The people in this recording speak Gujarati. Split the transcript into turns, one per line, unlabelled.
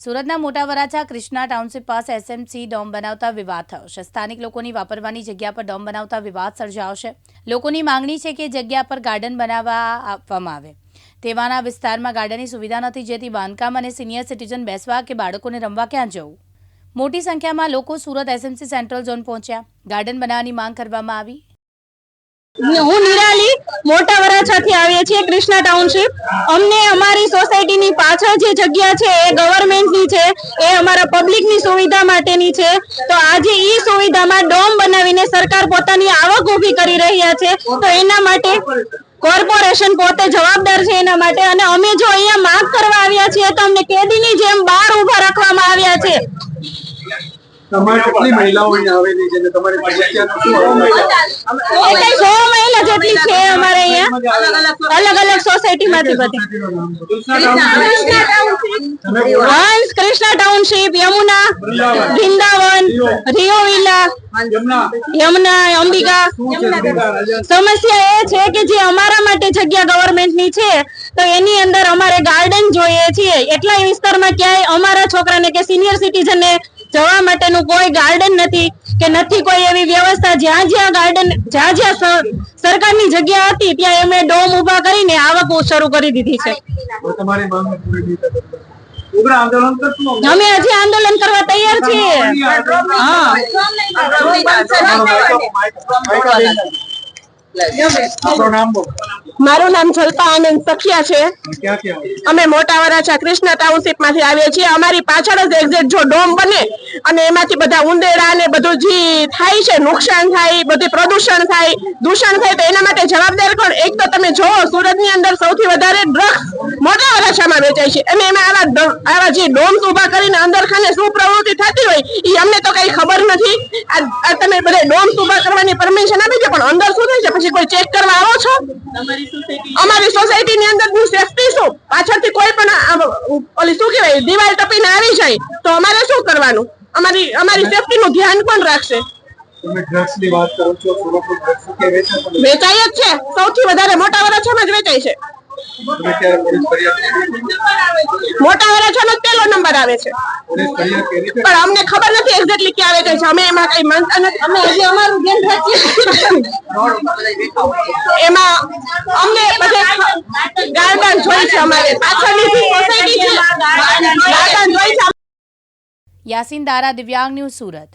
સુરતના મોટા વરાછા કૃષ્ણા ટાઉનશીપ પાસે એસએમસી ડોમ બનાવતા વિવાદ થયો છે. સ્થાનિક લોકોની વાપરવાની જગ્યા પર ડોમ બનાવતા વિવાદ સર્જાયો છે. લોકોની માંગણી છે કે જગ્યા પર ગાર્ડન બનાવવા આપવામાં આવે. તેવાના વિસ્તારમાં ગાર્ડનની સુવિધા નથી, જેથી બાંધકામ અને સિનિયર સિટીઝન બેસવા કે બાળકોને રમવા ક્યાં જવું? મોટી સંખ્યામાં લોકો સુરત એસએમસી સેન્ટ્રલ ઝોન પહોંચ્યા. ગાર્ડન બનાવવાની માંગ કરવામાં આવી.
હું નિરાલી, મોટા વરાછાથી આવીએ છીએ કૃષ્ણા ટાઉનશીપ. અમને અમારી સોસાયટીની પાછળ જે જગ્યા છે, એ ગવર્મેન્ટની છે, એ અમારા પબ્લિકની સુવિધા માટેની છે. તો આજે એ સુવિધામાં ડોમ બનાવીને સરકાર પોતાની આવક ઊભી કરી રહ્યા છે. તો એના માટે કોર્પોરેશન પોતે જવાબદાર છે એના માટે. અને અમે જો અહીંયા માફ કરવા આવ્યા છીએ, તો અમને કેદીની જેમ બહાર ઊભા રાખવામાં આવ્યા છે.
તમારે કેટલી મહિલાઓ અહીંયા આવેલી છે ને તમારી સમસ્યાનું શું હલ
એ કઈ સો મહિલા જેટલી છે અમારે અહીંયા. અલગ અલગ સોસાયટીમાંથી બધી.
તમે
Krishna township Yamuna Vrindavan. Rio. Villa Yamuna. Ambika. સમસ્યા એ છે કે જે અમારા માટે જગ્યા ગવર્મેન્ટની છે તો એની અંદર અમારે ગાર્ડન જોઈએ છીએ. એટલા વિસ્તારમાં ક્યાંય અમારા છોકરાને કે સિનિયર સિટીઝનને જવા માટેનું કોઈ ગાર્ડન નથી કે નથી કોઈ એવી વ્યવસ્થા જ્યાં જ્યાં ગાર્ડન જ્યાં જ્યાં સરકારની જગ્યા હતી ત્યાં એમણે ડોમ ઊભા કરીને આવક શરૂ કરી દીધી છે અમે હજી આંદોલન કરવા તૈયાર છીએ હા મારું નામ જલપા આનંદ સખિયા છે. અમે મોટા વરાછા કૃષ્ણ ટાઉનશીપમાંથી આવીએ છીએ. અમારી પાછળ જ એક્ઝેક્ટ જો ડોમ બને અને એમાંથી બધા ઉંદેડા ને બધું જે થાય છે, નુકસાન થાય, બધું પ્રદૂષણ થાય, દૂષણ થાય, તો એના માટે જવાબદાર કોણ? એક તો તમે જોવો સુરતની અંદર સૌથી વધારે ડ્રગ્સ મોટા વરાછામાં વેચાય છે. અને એમાં આવા આવા જે ડોમ્સ ઊભા કરીને અંદર ખાને શું પ્રવૃત્તિ થતી હોય એ અમને તો કઈ ખબર નથી. આ તમે બધા ડોમ્સ ઊભા કરવાની પરમિશન આપી છે પણ અંદર શું થાય છે? પછી કોઈ ચેક કરવા આવો છો? અમારી સોસાયટી ની અંદર હું સેફટી શું પાછળથી કોઈ પણ ઓલી શું કહેવાય દિવાલ ટપીને આવી જાય તો અમારે શું કરવાનું? અમારી અમારી સેફટી નું ધ્યાન કોણ રાખશે?
તમે ડ્રગ્સની વાત કરો છો સુરતમાં ડ્રગ્સ કે વેચાય
વેચાય જ છે. સૌથી વધારે મોટા વરાછામાં જ વેચાય છે?
તમે ક્યારે પોલીસ ફરિયાદ કરી?
મોટા વરાછાનો પહેલો નંબર આવે છે? પણ અમને ખબર નથી એક્ઝેક્ટલી ક્યાં આવે છે. અમે એમાં કઈ માનતા નથી. અમે હજી અમારું ગેમ સાચી એમાં અમને બધે ગાર્ડન જોઈ છે અમારે. પાછળની સોસાયટી છે ગાર્ડન જોઈ છે.
યાસીન દારા દિવ્યાંગ ન્યૂઝ સુરત.